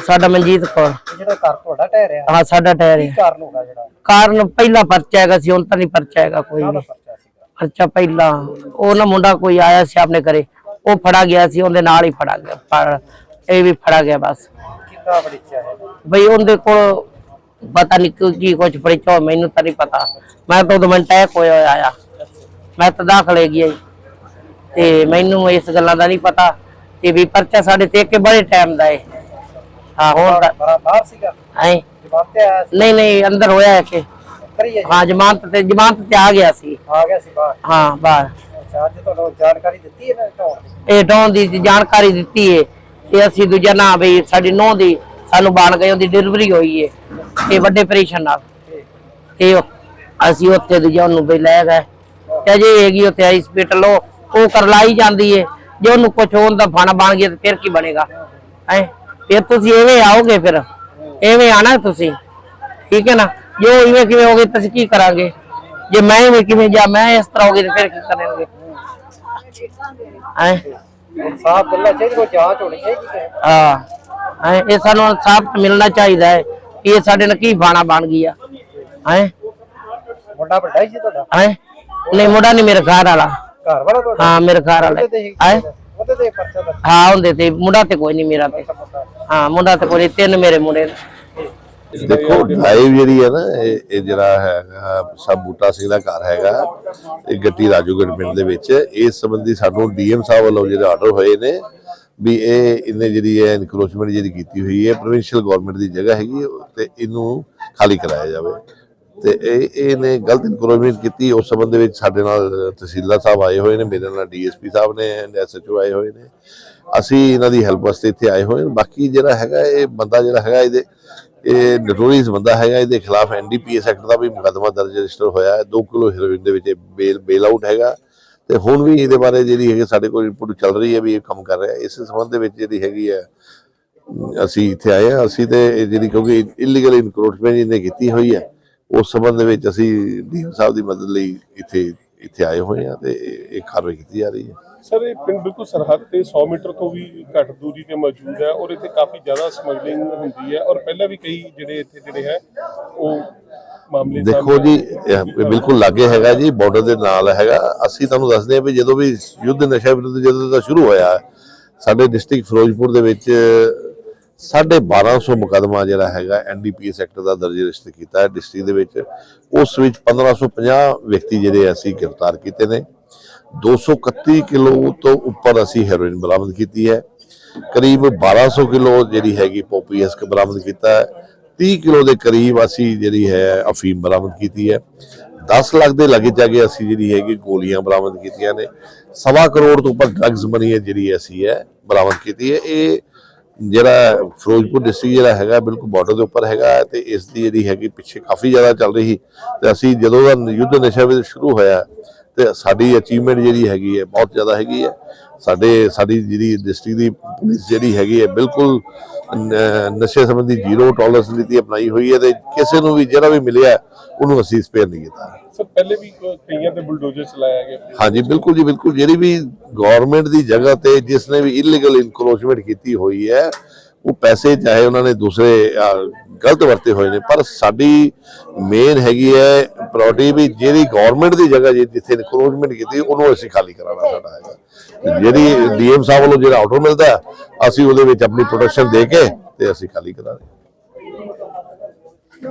ਸਾਡਾ ਮਨਜੀਤ ਕੌਰ। ਜਿਹੜਾ ਘਰ ਤੁਹਾਡਾ ਢਹਿ ਰਿਹਾ? ਹਾਂ ਸਾਡਾ ਟਾਇਰ ਕੀ ਹੈ ਕਾਰਨ ਹੋਗਾ ਜਿਹੜਾ? ਕਾਰਨ ਪਹਿਲਾ ਪਰਚਾ ਹੈਗਾ ਸੀ ਹੁਣ ਤਾਂ ਨਹੀਂ ਪਰਚਾ ਹੈਗਾ ਕੋਈ ਵੀ। ਪਰਚਾ ਸੀਗਾ? ਪਰਚਾ ਪਹਿਲਾ। ਉਹ ਨਾ ਮੁੰਡਾ ਕੋਈ ਆਇਆ ਸੀ ਆਪਣੇ ਘਰੇ ਉਹ ਫੜਾ ਗਿਆ ਸੀ ਉਹਦੇ ਨਾਲ ਹੀ ਫੜਾ ਗਿਆ ਫੜ- ਇਹ ਵੀ ਫੜਾ ਗਿਆ ਬਸ। ਕਿੰਨਾ ਬੜੀਚਾ ਹੈ ਬਈ ਉਹਦੇ ਕੋਲ ਪਤਾ ਨਹੀਂ ਕੀ ਕੀ ਕੁਝ ਪੜਿਆ ਮੈਨੂੰ ਤਾਂ ਨਹੀਂ ਪਤਾ। ਮੈਂ ਤਾਂ ਉਦੋਂ ਮੈਂ ਟੈਕ ਹੋਇਆ ਹੋਇਆ ਆਇਆ ਮੈਂ ਤਾਂ ਦਾਖਲੇ ਗਿਆ ਜੀ। ਤੇ ਮੈਨੂੰ ਇਸ ਗੱਲਾਂ ਦਾ ਨਹੀਂ ਪਤਾ। ਤੇ ਵੀ ਪਰਚਾ ਸਾਡੇ ਤੇ ਇੱਕ ਬੜੇ ਟਾਈਮ ਦਾ ਹੈ ਹਾਂ ਹੁਣ ਤਾਂ ਬੜਾ ਬਾਹਰ ਸੀਗਾ? ਐ ਜਵਾਬ ਤੇ ਆਇਆ ਸੀ? ਨਹੀਂ ਨਹੀਂ ਅੰਦਰ ਹੋਇਆ ਹੈ ਕਿ ਜੀ। ਹਾਂ ਜ਼ਮਾਨਤ ਤੇ ਜ਼ਮਾਨਤ ਤੇ ਆ ਗਿਆ ਸੀ। ਆ ਗਿਆ ਸੀ ਬਾਹਰ। ਹਾਂ ਬਾਹਰ। ਅੱਛਾ ਅੱਜ ਤੁਹਾਨੂੰ ਜਾਣਕਾਰੀ ਦਿੱਤੀ ਹੈ ਨਾ ਢਾਉਣ ਦੀ? ਇਹ ਡੌਨ ਦੀ ਜਾਣਕਾਰੀ ਦਿੱਤੀ ਏ। ਤੇ ਅਸੀਂ ਦੂਜਾ ਨਾ ਬਈ ਸਾਡੀ ਨੌ ਦੀ ਸਾਨੂੰ ਬਣ ਗਈ ਉਹਦੀ ਡਿਲੀਵਰੀ ਹੋਈ ਏ। ਤੇ ਵੱਡੇ ਆਪਰੇਸ਼ਨ ਨਾਲ। ਠੀਕ। ਤੇ ਉਹ- ਅਸੀਂ ਉੱਥੇ ਦੂਜਾ ਉਹਨੂੰ ਬਈ ਲੈ ਗਏ। ਤੇ ਅਜੇ ਹੈਗੀ ਉੱਥੇ ਹਸਪੀਟਲ ਉਹ ਉਹ ਕਰਲਾਈ ਜਾਂਦੀ ਏ। ਜੇ ਉਹਨੂੰ ਕੁਝ ਹੋਣ ਦਾ ਫਣ ਬਣ ਗਿਆ ਤੇ ਫਿਰ ਕੀ ਬਣੇਗਾ? ਹੈ? ਫਿਰ ਤੁਸੀਂ ਐਵੇਂ ਆਓਗੇ ਫਿਰ। ਐਵੇਂ ਆਣਾ ਤੁਸੀਂ। ਠੀਕ ਹੈ ਨਾ? ਜੋ ਇਵੇਂ ਕਿਵੇਂ ਹੋਗੇ ਤੁਸੀਂ ਕੀ ਕਰਾਂਗੇ? ਜੇ ਮੈਂ ਵੀ ਕਿਵੇਂ ਜਾ ਮੈਂ ਇਸ ਤਰ੍ਹਾਂ ਹੋਗੇ ਤੇ ਫਿਰ ਕੀ ਕਰਾਂਗੇ ਹੈ? ਇਨਸਾਫ ਮਿਲਣਾ ਚਾਹੀਦਾ ਕੋਈ ਜਾਂਚ ਹੋਣੀ ਚਾਹੀਦੀ ਹੈ। ਹਾਂ। ਹੈਂ, ਇਹ ਸਾਨੂੰ ਇਨਸਾਫ ਮਿਲਣਾ ਚਾਹੀਦਾ ਹੈ ਕਿ ਇਹ ਸਾਡੇ ਨਾਲ ਕੀ ਬਾਣਾ ਬਣ ਗਿਆ ਹੈ? ਮੁੰਡਾ ਵੱਡਾ ਹੀ ਸੀ ਤੁਹਾਡਾ? ਹੈ? ਨਹੀਂ ਮੁੰਡਾ ਨਹੀਂ ਮੇਰੇ ਘਰ ਵਾਲਾ। ਘਰ ਵਾਲਾ ਤੁਹਾਡਾ? ਹਾਂ ਮੇਰੇ ਘਰ ਵਾਲਾ। ਹੀ ਉਹਦੇ ਤੇ ਪਰਚਾ ਹਾਂ ਮੁੰਡਾ ਤੇ ਕੋਈ ਨਹੀਂ ਮੇਰਾ ਤੇ। ਹਾਂ, ਮੁੰਡਾ ਤੇ ਕੋਈ ਤਿੰਨ ਮੇਰੇ ਮੁੰਡੇ ਨੇ। ਦੇਖੋ ਡਰਾਈਵ ਜਿਹੜੀ ਹੈ ਨਾ, ਇਹ ਇਹ ਜਿਹੜਾ ਹੈਗਾ ਸਭ ਬੂਟਾ ਸਿੰਘ ਦਾ ਘਰ ਹੈਗਾ। ਇਹ ਗੱਟੀ ਰਾਜੂਗੜ ਪਿੰਡ ਦੇ ਵਿੱਚ। ਇਸ ਸੰਬੰਧੀ ਸਾਨੂੰ ਡੀਐਮ ਸਾਹਿਬ ਵੱਲੋਂ ਜਿਹੜੇ ਆਰਡਰ ਹੋਏ ਨੇ, ਵੀ ਇਹ, ਇਹਨੇ ਜਿਹੜੀ ਹੈ ਇਨਕਰੋਚਮੈਂਟ ਜਿਹੜੀ ਕੀਤੀ ਹੋਈ ਹੈ ਪ੍ਰੋਵਿੰਸ਼ੀਅਲ ਗਵਰਨਮੈਂਟ ਦੀ ਜਗ੍ਹਾ ਹੈਗੀ ਹੈ, ਤੇ ਇਹਨੂੰ ਖਾਲੀ ਕਰਾਇਆ ਜਾਵੇ। ਤੇ ਇਹ, ਇਹਨੇ ਗਲਤ ਇਨਕਰੋਚਮੈਂਟ ਕੀਤੀ। ਉਸ ਸੰਬੰਧ ਵਿੱਚ ਸਾਡੇ ਨਾਲ ਤਹਿਸੀਲਦਾਰ ਸਾਹਿਬ ਆਏ ਹੋਏ ਨੇ, ਮੇਰੇ ਨਾਲ ਡੀਐਸਪੀ ਸਾਹਿਬ ਨੇ ਐਸਐਚਓ ਆਏ ਹੋਏ ਨੇ। ਅਸੀਂ ਇਹਨਾਂ ਦੀ ਹੈਲਪ ਵਾਸਤੇ ਇੱਥੇ ਆਏ ਹੋਏ ਹਾਂ। ਬਾਕੀ ਜਿਹੜਾ ਹੈਗਾ, ਇਹ ਬੰਦਾ ਜਿਹੜਾ ਹੈਗਾ ਇਹਦੇ, ਇਹ ਨਟੋਰੀਅਸ ਬੰਦਾ ਹੈਗਾ, ਇਹਦੇ ਖਿਲਾਫ ਐਨਡੀਪੀਐਸ ਐਕਟ ਦਾ ਵੀ ਮੁਕੱਦਮਾ ਦਰਜ ਰਜਿਸਟਰ ਹੋਇਆ ਹੈ। 2 ਕਿਲੋ ਹੈਰੋਇਨ ਦੇ ਵਿੱਚ ਬੇਲ ਬੇਲ ਆਊਟ ਹੈਗਾ। ਤੇ ਹੁਣ ਵੀ ਇਹਦੇ ਬਾਰੇ ਜਿਹੜੀ ਹੈਗੀ ਸਾਡੇ ਕੋਲ ਰਿਪੋਰਟ ਚੱਲ ਰਹੀ ਹੈ ਵੀ ਇਹ ਕੰਮ ਕਰ ਰਿਹਾ ਇਸ ਸੰਬੰਧ ਦੇ ਵਿੱਚ ਜਿਹੜੀ ਹੈਗੀ ਹੈ, ਅਸੀਂ ਇੱਥੇ ਆਏ ਹਾਂ। ਅਸੀਂ ਤੇ ਜਿਹੜੀ ਕਿਉਂਕਿ ਇਲੀਗਲ ਇਨਕਰੋਚਮੈਂਟ ਇਹਨੇ ਕੀਤੀ ਹੋਈ ਹੈ। ਉਸ ਸੰਬੰਧ ਦੇ ਵਿੱਚ ਅਸੀਂ ਡੀਐਮ ਸਾਹਿਬ ਦੀ ਮਦਦ ਲਈ ਇੱਥੇ ਇੱਥੇ ਆਏ ਹੋਏ ਹਾਂ ਤੇ ਇਹ ਕਾਰਵਾਈ ਕੀਤੀ ਜਾ ਰਹੀ ਹੈ। ਸਰ ਇਹ ਪਿੰਡ ਬਿਲਕੁਲ ਸਰਹੱਦ ਤੇ 100 ਮੀਟਰ ਤੋਂ ਵੀ ਘੱਟ ਦੂਰੀ ਤੇ ਮੌਜੂਦ ਹੈ ਔਰ ਇੱਥੇ ਕਾਫੀ ਜ਼ਿਆਦਾ ਸਮਗਲਿੰਗ ਹੁੰਦੀ ਹੈ ਔਰ ਪਹਿਲਾਂ ਵੀ ਕਈ ਜਿਹੜੇ ਇੱਥੇ ਜਿਹੜੇ ਹੈ ਉਹ ਮਾਮਲੇ ਦੇਖੋ ਜੀ ਇਹ ਬਿਲਕੁਲ ਲਾਗੇ ਹੈਗਾ ਜੀ ਬਾਰਡਰ ਦੇ ਨਾਲ ਹੈਗਾ। ਅਸੀਂ ਤੁਹਾਨੂੰ ਦੱਸਦੇ ਹਾਂ ਵੀ ਜਦੋਂ ਵੀ ਯੁੱਧ ਨਸ਼ਾ ਵਿਰੁੱਧ ਜਦੋਂ ਦਾ ਸ਼ੁਰੂ ਹੋਇਆ ਸਾਡੇ ਡਿਸਟ੍ਰਿਕਟ ਫਿਰੋਜ਼ਪੁਰ ਦੇ ਵਿੱਚ 1250 ਮੁਕਦਮਾ ਜਿਹੜਾ ਹੈਗਾ ਐਨਡੀਪੀਐਸ ਐਕਟ ਦਾ ਦਰਜ ਰਜਿਸਟਰ ਕੀਤਾ ਹੈ ਡਿਸਟ੍ਰਿਕਟ ਦੇ ਵਿੱਚ। ਉਸ ਵਿੱਚ 1550 ਵਿਅਕਤੀ ਜਿਹੜੇ ਅਸੀਂ ਗ੍ਰਿਫਤਾਰ ਕੀਤੇ ਨੇ। 231 ਕਿਲੋ ਤੋਂ ਉੱਪਰ ਅਸੀਂ ਹੈਰੋਇਨ ਬਰਾਮਦ ਕੀਤੀ ਹੈ। ਕਰੀਬ 1200 ਕਿਲੋ ਜਿਹੜੀ ਹੈਗੀ ਪੋਪੀਐਸ ਬਰਾਮਦ ਕੀਤਾ ਹੈ। 30 ਕਿਲੋ ਦੇ ਕਰੀਬ ਅਸੀਂ ਜਿਹੜੀ ਹੈ ਅਫੀਮ ਬਰਾਮਦ ਕੀਤੀ ਹੈ। 10 ਲੱਖ ਦੇ ਲਾਗੇ ਜਾਗੇ ਅਸੀਂ ਜਿਹੜੀ ਹੈਗੀ ਗੋਲੀਆਂ ਬਰਾਮਦ ਕੀਤੀਆਂ ਨੇ। ਸਵਾ ਕਰੋੜ ਤੋਂ ਉੱਪਰ ਡਰੱਗਸ ਬਣੀ ਹੈ ਜਿਹੜੀ ਅਸੀਂ ਹੈ ਬਰਾਮਦ ਕੀਤੀ ਹੈ। ਇਹ ਜਿਹੜਾ ਫਿਰੋਜ਼ਪੁਰ ਡਿਸਟ੍ਰਿਕਟ ਜਿਹੜਾ ਹੈਗਾ ਬਿਲਕੁਲ ਬਾਰਡਰ ਦੇ ਉੱਪਰ ਹੈਗਾ ਹੈ ਤੇ ਇਸ ਦੀ ਜਿਹੜੀ ਹੈਗੀ ਪਿੱਛੇ ਕਾਫੀ ਜ਼ਿਆਦਾ ਚੱਲ ਰਹੀ। ਤੇ ਅਸੀਂ ਜਦੋਂ ਦਾ ਯੁੱਧ ਨਸ਼ਾ ਵਿਰੁੱਧ ਸ਼ੁਰੂ ਹੋਇਆ, ਤੇ ਸਾਡੀ ਅਚੀਵਮੈਂਟ ਜਿਹੜੀ ਹੈਗੀ ਹੈ ਬਹੁਤ ਜ਼ਿਆਦਾ ਹੈਗੀ ਹੈ। ਸਾਡੇ, ਸਾਡੀ ਜਿਹੜੀ ਡਿਸਟ੍ਰਿਕਟ ਦੀ ਪੁਲਿਸ ਜਿਹੜੀ ਹੈਗੀ ਹੈ ਬਿਲਕੁਲ ਨਸ਼ੇ ਸੰਬੰਧੀ ਜ਼ੀਰੋ ਟੋਲਰੈਂਸ ਨੀਤੀ ਅਪਣਾਈ ਹੋਈ ਹੈ ਤੇ ਕਿਸੇ ਨੂੰ ਵੀ ਜਿਹੜਾ ਵੀ ਮਿਲਿਆ, ਉਹਨੂੰ ਅਸੀਂ ਸਪੇਅਰ ਨਹੀਂ ਕੀਤਾ। ਸਰ, ਪਹਿਲੇ ਵੀ ਕਈਆਂ ਤੇ ਬੁਲਡੋਜ਼ਰ ਚਲਾਇਆ ਗਿਆ ਹਾਂਜੀ, ਬਿਲਕੁਲ ਜੀ, ਬਿਲਕੁਲ। ਜਿਹੜੀ ਵੀ ਗਵਰਨਮੈਂਟ ਦੀ ਜਗ੍ਹਾ ਤੇ ਜਿਸ ਨੇ ਵੀ ਇਲੀਗਲ ਇਨਕਰੋਚਮੈਂਟ ਕੀਤੀ ਹੋਈ ਹੈ, ਉਹ ਪੈਸੇ ਚਾਹੇ ਉਹਨਾਂ ਨੇ ਦੂਸਰੇ ਗਲਤ ਵਰਤੇ ਹੋਏ ਨੇ, ਪਰ ਸਾਡੀ ਮੇਨ ਹੈਗੀ ਹੈ ਪ੍ਰਾਇੋਰਟੀ ਵੀ ਜਿਹੜੀ ਗਵਰਨਮੈਂਟ ਦੀ ਜਗ੍ਹਾ ਜਿੱਥੇ ਇਨਕਰੋਚਮੈਂਟ ਕੀਤੀ, ਉਹਨੂੰ ਅਸੀਂ ਖਾਲੀ ਕਰਾਉਣਾ ਸਾਡਾ ਹੈਗਾ। ਜਿਹੜੀ ਡੀਐਮ ਸਾਹਿਬ ਵੱਲੋਂ ਜਿਹੜਾ ਆਰਡਰ ਮਿਲਦਾ, ਅਸੀਂ ਉਹਦੇ ਵਿੱਚ ਆਪਣੀ ਪ੍ਰੋਟੈਕਸ਼ਨ ਦੇ ਕੇ ਤੇ ਅਸੀਂ ਖਾਲੀ ਕਰਾ ਰਹੇ